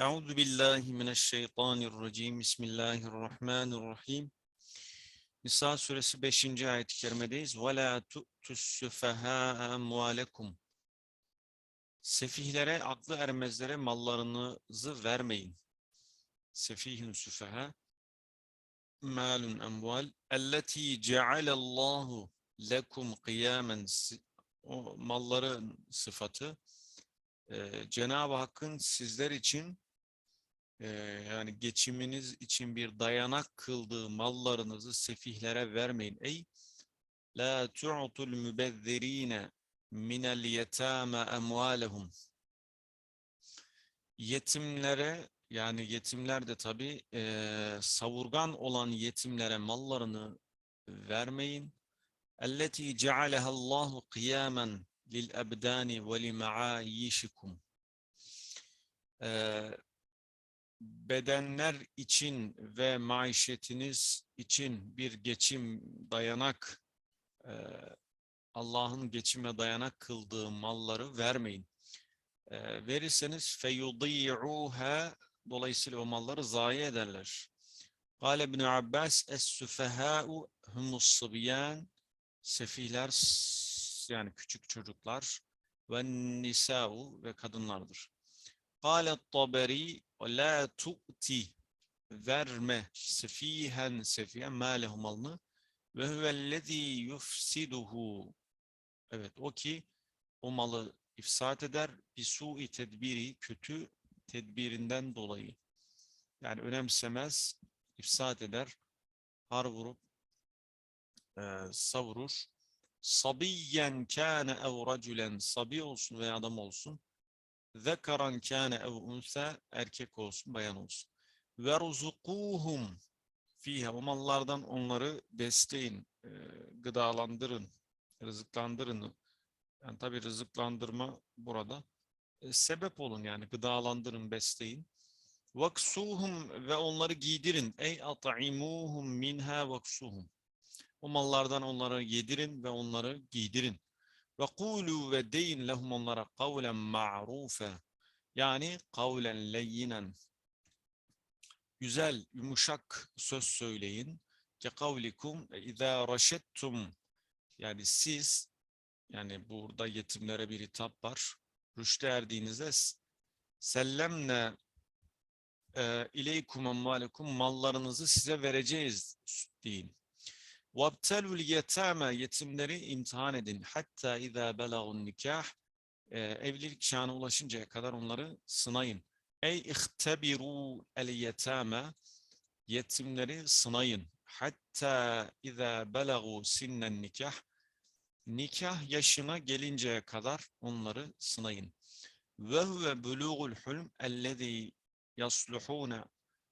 Euzu billahi mineşşeytanirracim. Bismillahirrahmanirrahim. Nisa suresi 5. ayet-i kerimedeyiz. Ve la tu'tus-süfehâ emvâlekum. Sefihlere, aklı ermezlere mallarınızı vermeyin. Sefihün süfeha malun emval elleti cealallahu lekum kıyamen o malların sıfatı Cenab-ı Hakk'ın sizler için e, yani geçiminiz için bir dayanak kıldığı mallarınızı sefihlere vermeyin. Ey la tu'tul mübezzirine minel yetâme emvâlehum yetimlere yani yetimler de tabi e, savurgan olan yetimlere mallarını vermeyin. Elleti cealehallahu kıyamen lil ebdani ve li maayişikum. Bedenler için ve maişetiniz için bir geçim dayanak e, Allah'ın geçime dayanak kıldığı malları vermeyin. E, verirseniz feyudi'uha dolayısıyla o malları zayi ederler. Kale İbn Abbas es-süfehâ'u humus-sıbyan sefihler yani küçük çocuklar ve nisa'u ve kadınlardır. Kale taberi la tu'ti verme sefihen sefihen mâlehu malını ve huvellezî yufsiduhu evet o ki o malı ifsat eder. Bir su'i tedbiri kötü tedbirinden dolayı. Yani önemsemez ifsat eder har vurup e, savurur. Sabiyyen kâne ev racülen sabi olsun veya adam olsun zekaran kâne ev unsa erkek olsun bayan olsun. Ve ruzukuhum fiha mallardan onları besleyin e, gıdalandırın rızıklandırın. Yani tabi rızıklandırma burada. E, sebep olun yani gıdalandırın besleyin. Vaksuhum ve onları giydirin. Ey at'imuhum minha vaksuhum. O mallardan onları yedirin ve onları giydirin. Ve kulu ve deyin lehum onlara kavlen ma'rufe. Yani kavlen leyyinen. Güzel, yumuşak söz söyleyin. Ke kavlikum izâ raşettum. Yani siz, yani burada yetimlere bir hitap var. Rüşte erdiğinizde sellemne e, ileykum mallarınızı size vereceğiz deyin. وَابْتَلُوا الْيَتَامَ Yetimleri imtihan edin. Hatta اِذَا بَلَغُ nikah Evlilik çağına ulaşıncaya kadar onları sınayın. Ey ihtebiru el yetame yetimleri sınayın. Hatta iza belagu sinnen nikah nikah yaşına gelinceye kadar onları sınayın. Ve huve bulugul hulm ellezî yasluhûne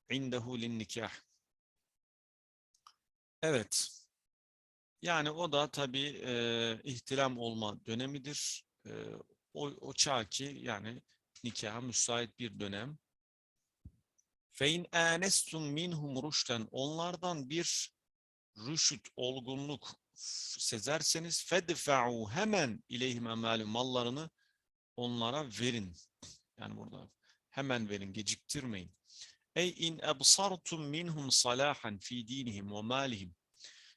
indehu lin nikah. Evet. yani o da tabii e, ihtilam olma dönemidir. E, o, o çağ ki yani nikaha müsait bir dönem. Fein anestum minhum rüşten onlardan bir rüşüt, olgunluk sezerseniz fedfa'u hemen ileyhim emalü mallarını onlara verin. Yani burada hemen verin, geciktirmeyin. Ey in ebsartum minhum salahan fi dinihim ve malihim.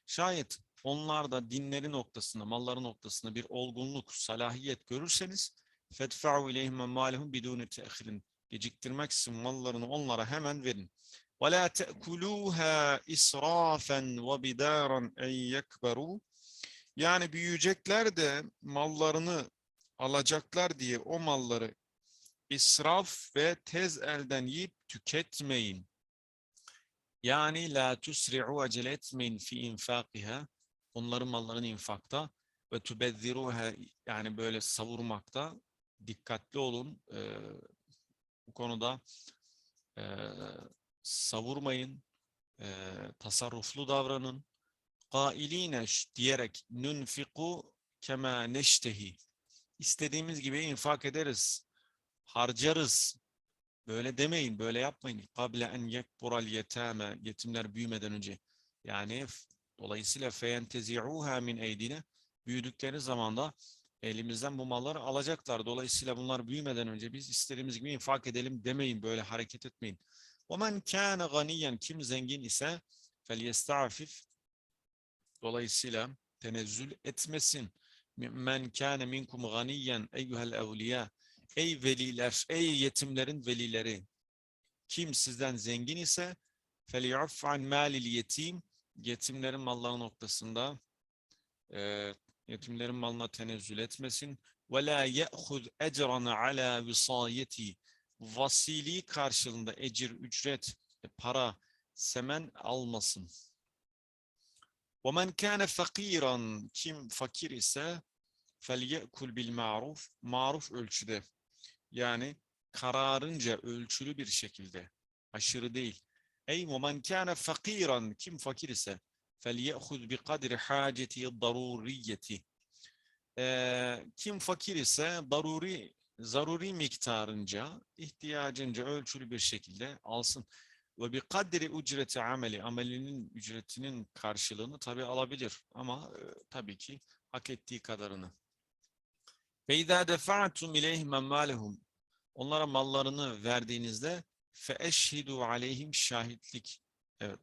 Şayet onlar da dinleri noktasında, malları noktasında bir olgunluk, salahiyet görürseniz fedfa'u ileyhim malihum biduni te'khirin. Geciktirmeksizin mallarını onlara hemen verin. وَلَا تَأْكُلُوهَا إِسْرَافًا وَبِدَارًا اَنْ يَكْبَرُوا Yani büyüyecekler de mallarını alacaklar diye o malları israf ve tez elden yiyip tüketmeyin. Yani la tusri'u acele etmeyin fi infakiha onların mallarını infakta ve tubezziruha yani böyle savurmakta dikkatli olun. Ee, bu konuda e, savurmayın, e, tasarruflu davranın. Kailine diyerek nunfiku kema neştehi. İstediğimiz gibi infak ederiz, harcarız. Böyle demeyin, böyle yapmayın. Kable en yekbural yetame, yetimler büyümeden önce. Yani Dolayısıyla feyentezi'uha min eydine büyüdükleri zaman da elimizden bu malları alacaklar. Dolayısıyla bunlar büyümeden önce biz istediğimiz gibi infak edelim demeyin, böyle hareket etmeyin. وَمَنْ كَانَ غَنِيًّا Kim zengin ise فَلْيَسْتَعْفِفْ Dolayısıyla tenezzül etmesin. Men kâne minkum ganiyen eyyuhel evliya. Ey veliler, ey yetimlerin velileri. Kim sizden zengin ise فَلْيُعْفَ عَنْ مَالِ الْيَتِيمِ Yetimlerin malları noktasında e, yetimlerin malına tenezzül etmesin. وَلَا يَأْخُذْ اَجْرًا عَلَى وِصَايَتِي Vasili karşılığında ecir, ücret, e, para, semen almasın. وَمَنْ كَانَ فَقِيرًا Kim fakir ise فَلْيَأْكُلْ بِالْمَعْرُوفِ Maruf ölçüde. Yani kararınca ölçülü bir şekilde. Aşırı değil. Ey men kana fakiran kim fakir ise felyehuz bi kadri haceti daruriyeti. Ee, kim fakir ise daruri zaruri miktarınca ihtiyacınca ölçülü bir şekilde alsın ve bir kadri ücreti ameli amelinin ücretinin karşılığını tabi alabilir ama e, tabii ki hak ettiği kadarını. Ve izâ defa'tum ileyhim emvâlehum onlara mallarını verdiğinizde fe eşhidu aleyhim şahitlik. Evet.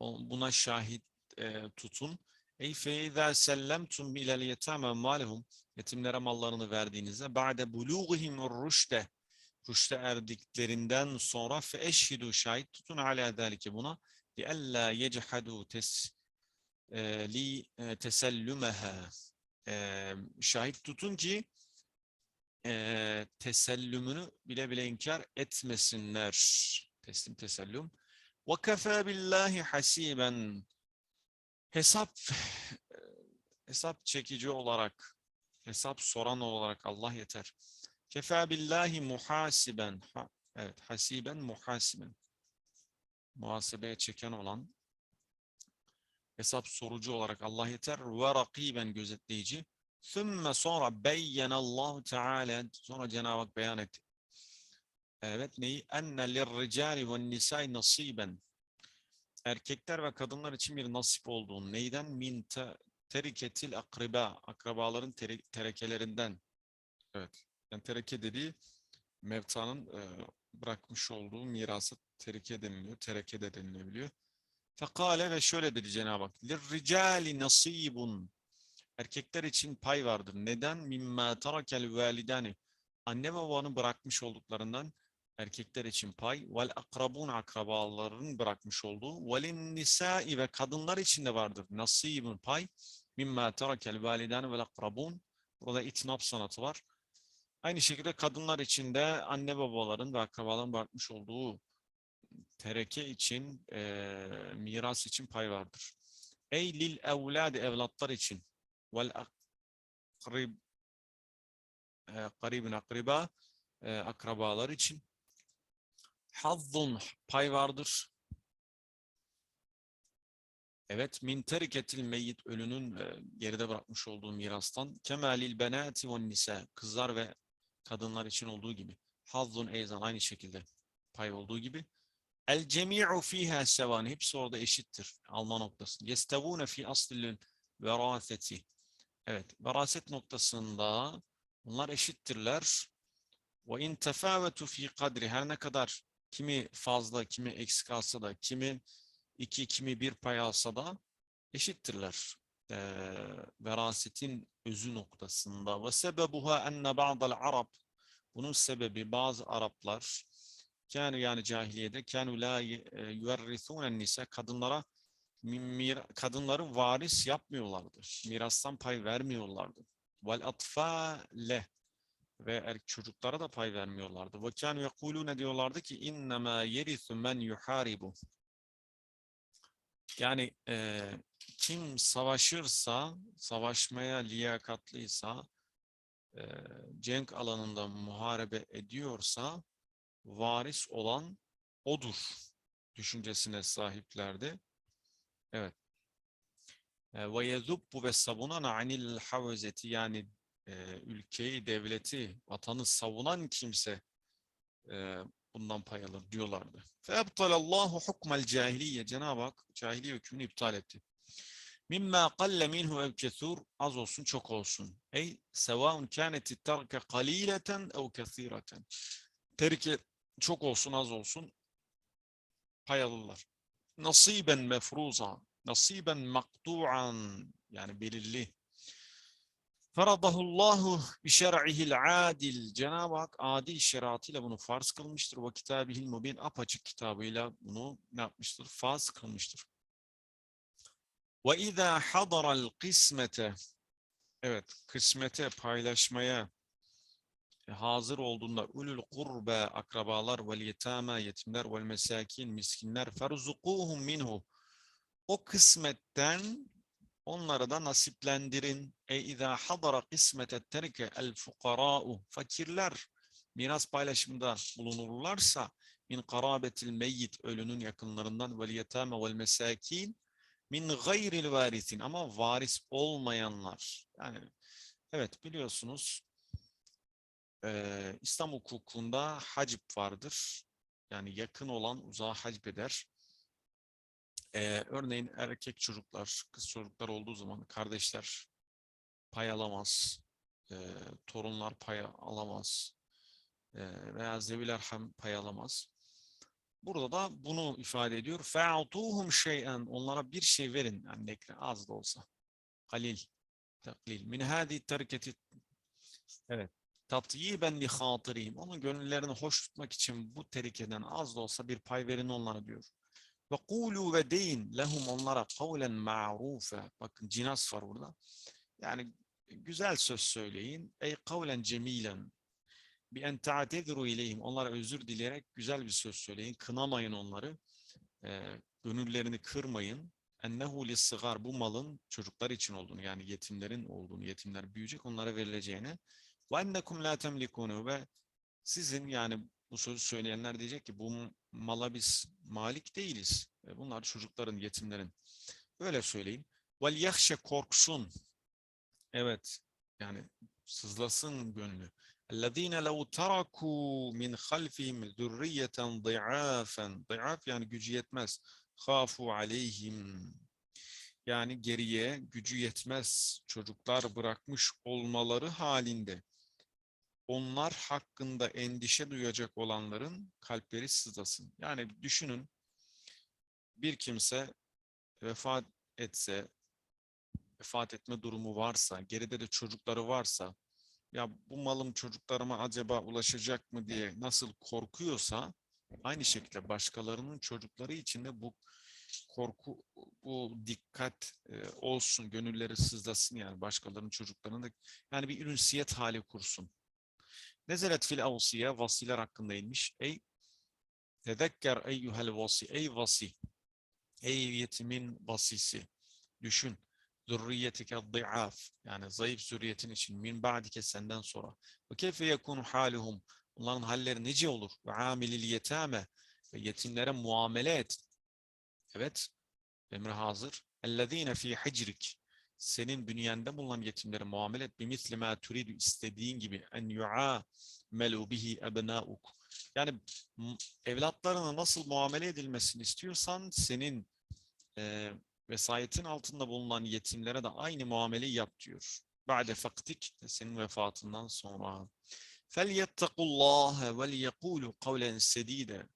Buna şahit e, tutun. Ey fe izâ sellemtum ilel yetâme emmalehum. Yetimlere mallarını verdiğinizde ba'de buluğihim rüşde rüşte erdiklerinden sonra fe eşhidu şahit tutun ala zalike buna li alla yechadu tes e, li e, tesellümeha E, şahit tutun ki e, tesellümünü bile bile inkar etmesinler. Teslim tesellüm. Kefâ billahi hasiben hesap hesap çekici olarak hesap soran olarak Allah yeter. Kefa billahi muhasiben. Ha, evet, hasiben muhasiben. Muhasebeye çeken olan hesap sorucu olarak Allah yeter ve rakiben gözetleyici. Sümme sonra beyyenallahu teala sonra Cenab-ı Hak beyan etti. Evet neyi? Enne lirricali ve nisai nasiben. Erkekler ve kadınlar için bir nasip olduğunu. Neyden? Min te, teriketil akriba. Akrabaların tere- terekelerinden. Evet. Yani tereke dediği mevtanın e, bırakmış olduğu mirası tereke deniliyor. Tereke de denilebiliyor. Fekale ve şöyle dedi Cenab-ı Hak. Lirricali nasibun. Erkekler için pay vardır. Neden? Mimma tarakel validani. Anne babanın bırakmış olduklarından erkekler için pay. Vel akrabun akrabaların bırakmış olduğu. Velin nisai ve kadınlar için de vardır. Nasibun pay. Mimma tarakel validani vel akrabun. Burada itnap sanatı var. Aynı şekilde kadınlar için de anne babaların ve akrabaların bırakmış olduğu tereke için, eee, miras için pay vardır. Ey lil evladi evlatlar için akrib eee, garibin akriba eee, akrabalar için hazzun pay vardır. Evet, min teriketil meyyit ölünün e, geride bırakmış olduğu mirastan kemalil benati ve nisa kızlar ve kadınlar için olduğu gibi. Hazzun eyzan aynı şekilde pay olduğu gibi. El cemi'u fiha sevan hepsi orada eşittir alma noktası. Yestevune fi aslil veraseti. Evet, veraset noktasında bunlar eşittirler. Ve in tefavetu fi kadri her ne kadar kimi fazla, kimi eksik alsa da, kimi iki, kimi bir pay alsa da eşittirler. Ee, verasetin özü noktasında. Ve sebebuha enne ba'dal arab bunun sebebi bazı Araplar kânü yani cahiliyede kânü la yuverrisûnen nisa kadınlara mir, kadınları varis yapmıyorlardı. Mirastan pay vermiyorlardı. Vel atfâle ve erkek çocuklara da pay vermiyorlardı. Ve kânü yekulûne diyorlardı ki innemâ yerithu men yuharibu. Yani e, kim savaşırsa, savaşmaya liyakatlıysa, e, cenk alanında muharebe ediyorsa varis olan odur düşüncesine sahiplerdi. Evet. Ve yezubbu ve savunana anil havzeti yani e, ülkeyi, devleti, vatanı savunan kimse e, bundan pay alır diyorlardı. Febtalallahu hukmel cahiliye. Cenab-ı Hak cahiliye hükmünü iptal etti. Mimma qalle minhu ev kesur az olsun çok olsun. Ey sevaun kaneti terke kalileten ev kesireten. Terke çok olsun az olsun pay alırlar. Nasiben mefruza, nasiben maktu'an yani belirli. Faradahullahu bi şer'ihil adil. Cenab-ı Hak adil şeriatıyla bunu farz kılmıştır. Ve kitabihil mubin apaçık kitabıyla bunu ne yapmıştır? Farz kılmıştır. Ve izâ hadaral kısmete Evet, kısmete, paylaşmaya hazır olduğunda ulul kurbe akrabalar vel yetama yetimler vel mesakin miskinler ferzukuhum minhu o kısmetten onlara da nasiplendirin. E izâ hadara kısmete terke el fukarâ'u fakirler miras paylaşımında bulunurlarsa min karabetil meyyit ölünün yakınlarından vel yetama vel mesakin min gayril varisin ama varis olmayanlar. Yani evet biliyorsunuz eee, İslam hukukunda hacip vardır. Yani yakın olan uzağa hacip eder. Eee, örneğin erkek çocuklar, kız çocuklar olduğu zaman kardeşler pay alamaz. eee, torunlar pay alamaz. eee, veya zeviler hem pay alamaz. Burada da bunu ifade ediyor. فَاَعْطُوهُمْ şeyen Onlara bir şey verin. Yani nekle az da olsa. Halil. Taklil. Min hadi terketi. Evet. Tatyiben li hatırihim. Onun gönüllerini hoş tutmak için bu terikeden az da olsa bir pay verin onlara diyor. Ve kulu ve deyin lehum onlara kavlen ma'rufe. Bakın cinas var burada. Yani güzel söz söyleyin. Ey kavlen cemilen bi en ta'tediru ileyhim. Onlara özür dileyerek güzel bir söz söyleyin. Kınamayın onları. Ee, gönüllerini kırmayın. Ennehu lissigar bu malın çocuklar için olduğunu yani yetimlerin olduğunu, yetimler büyüyecek onlara verileceğini. Ve ennekum la temlikunu ve sizin yani bu sözü söyleyenler diyecek ki bu mala biz malik değiliz. E, Bunlar çocukların, yetimlerin. Böyle söyleyin. Vel yahşe korksun. Evet. Yani sızlasın gönlü. اَلَّذ۪ينَ لَوْ تَرَكُوا مِنْ خَلْفِهِمْ ذُرِّيَّةً ضِعَافًا ضِعaf yani gücü yetmez. خَافُوا عَلَيْهِمْ Yani geriye gücü yetmez çocuklar bırakmış olmaları halinde. Onlar hakkında endişe duyacak olanların kalpleri sızlasın. Yani düşünün bir kimse vefat etse, vefat etme durumu varsa, geride de çocukları varsa, ya bu malım çocuklarıma acaba ulaşacak mı diye nasıl korkuyorsa, aynı şekilde başkalarının çocukları için de bu korku, bu dikkat e, olsun, gönülleri sızlasın yani başkalarının çocuklarına da yani bir ünsiyet hali kursun. Nezelet fil avsiye, vasiler hakkında inmiş. Ey tezekker eyyuhel vasi, ey vasi, ey yetimin vasisi, düşün. Zürriyetike dı'af, yani zayıf zürriyetin için min ba'dike senden sonra. Ve keyfe yekunu haluhum, onların halleri nice olur. Ve amilil yetame, ve yetimlere muamele et. Evet, emri hazır. Ellezine fi hicrik, senin bünyende bulunan yetimlere muamele et. Bimisli ma turidu istediğin gibi en yu'amelu bihi ebnauk. Yani m- evlatlarına nasıl muamele edilmesini istiyorsan senin e, vesayetin altında bulunan yetimlere de aynı muameleyi yap diyor. Ba'de faktik senin vefatından sonra. فَلْيَتَّقُوا اللّٰهَ وَلْيَقُولُوا قَوْلًا سَد۪يدًا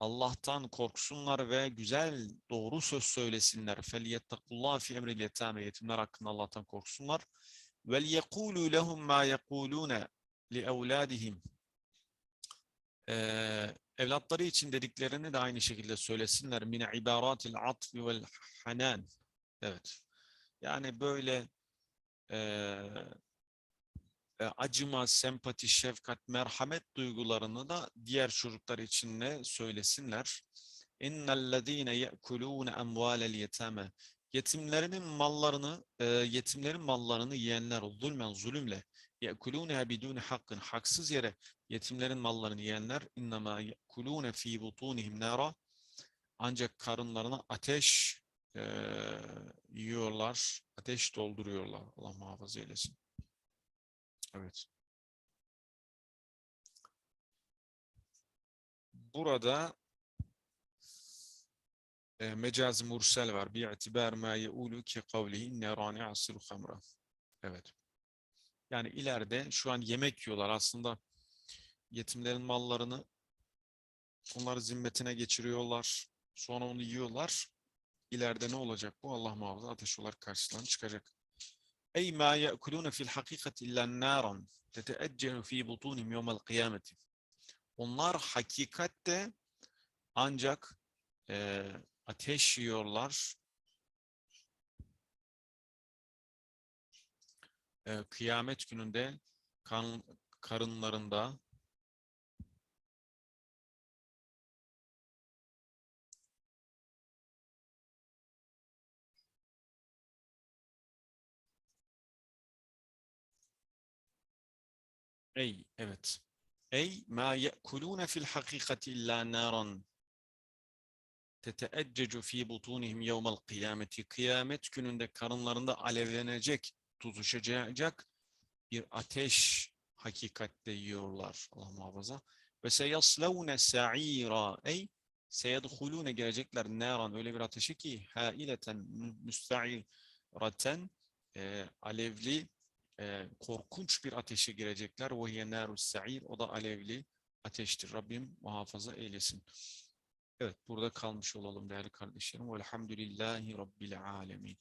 Allah'tan korksunlar ve güzel doğru söz söylesinler. Feliyettekullah fi emril yetame. Yetimler hakkında Allah'tan korksunlar. Vel yekulu lehum ma yekulune li evladihim. evlatları için dediklerini de aynı şekilde söylesinler. Mine ibaratil atfi vel hanan. Evet. Yani böyle eee acıma, sempati, şefkat, merhamet duygularını da diğer çocuklar için de söylesinler. İnnellezîne ye'kulûne emvâlel yetâme. Yetimlerinin mallarını, e, yetimlerin mallarını yiyenler zulmen, zulümle ye'kulûneha bidûne hakkın, haksız yere yetimlerin mallarını yiyenler innema ye'kulûne fî butûnihim nâra ancak karınlarına ateş e, yiyorlar, ateş dolduruyorlar. Allah muhafaza eylesin. Evet. Burada e, mecazi mursel var. Bi'tibar ma yeulu ki kavlihi nerani asiru hamra. Evet. Yani ileride şu an yemek yiyorlar aslında yetimlerin mallarını onları zimmetine geçiriyorlar. Sonra onu yiyorlar. İleride ne olacak bu? Allah muhafaza ateş olarak karşılarına çıkacak. Ey ma ye'kulune fil hakikati illa naran teteeccelu fi butunihim yevmel kıyameti. Onlar hakikatte ancak e, ateş yiyorlar. E, kıyamet gününde kan, karınlarında Ey evet. Ey ma ye'kulune fil hakikati illa naran teteeccecu fi butunihim yevmel kıyameti. Kıyamet gününde karınlarında alevlenecek, tutuşacak bir ateş hakikatte yiyorlar. Allah muhafaza. Ve seyaslavne sa'ira. Ey seyedhulune gelecekler naran öyle bir ateşi ki haileten müsta'iraten e, alevli e, korkunç bir ateşe girecekler. Narus sa'ir. O da alevli ateştir. Rabbim muhafaza eylesin. Evet burada kalmış olalım değerli kardeşlerim. Velhamdülillahi Rabbil alemin.